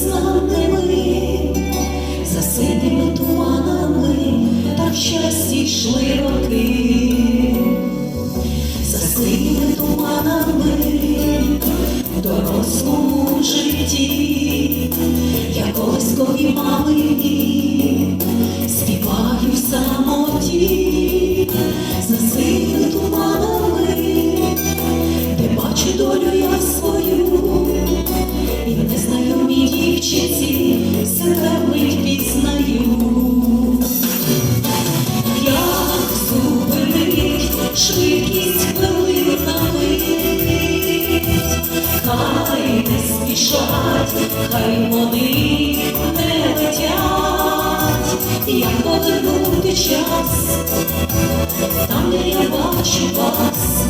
неславними, за синіми туманами так щасті йшли роки, за синіми туманами в дорослому житті, як колись мамині. Хай вони не летять, як повернути час, там, де я бачу вас,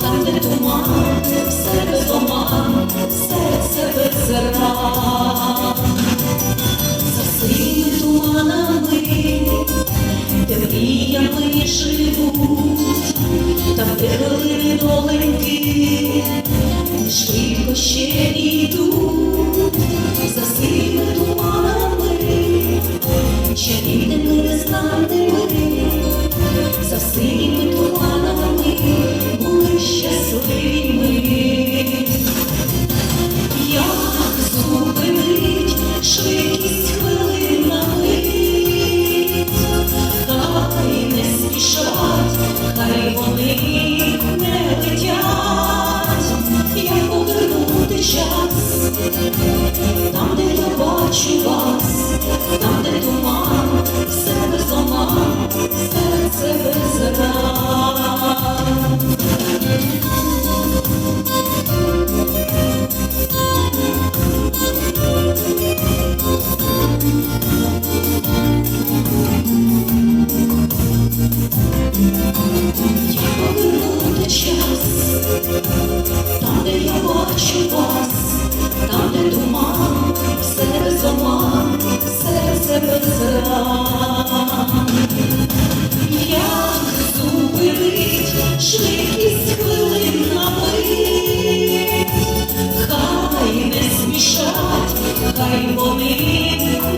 там, де туман, все без оман, серце без зерна, за синими туманами де мріями живуть, там де доленьки, швидко ще Şehirde там, де я бачу вас, там, де туман, все без оман, серце без ран. Як зупинить швидкість хвилин на мить, хай не смішать, хай вони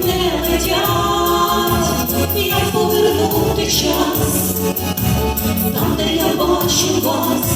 не летять, як повернути час. Там, де я бачу вас,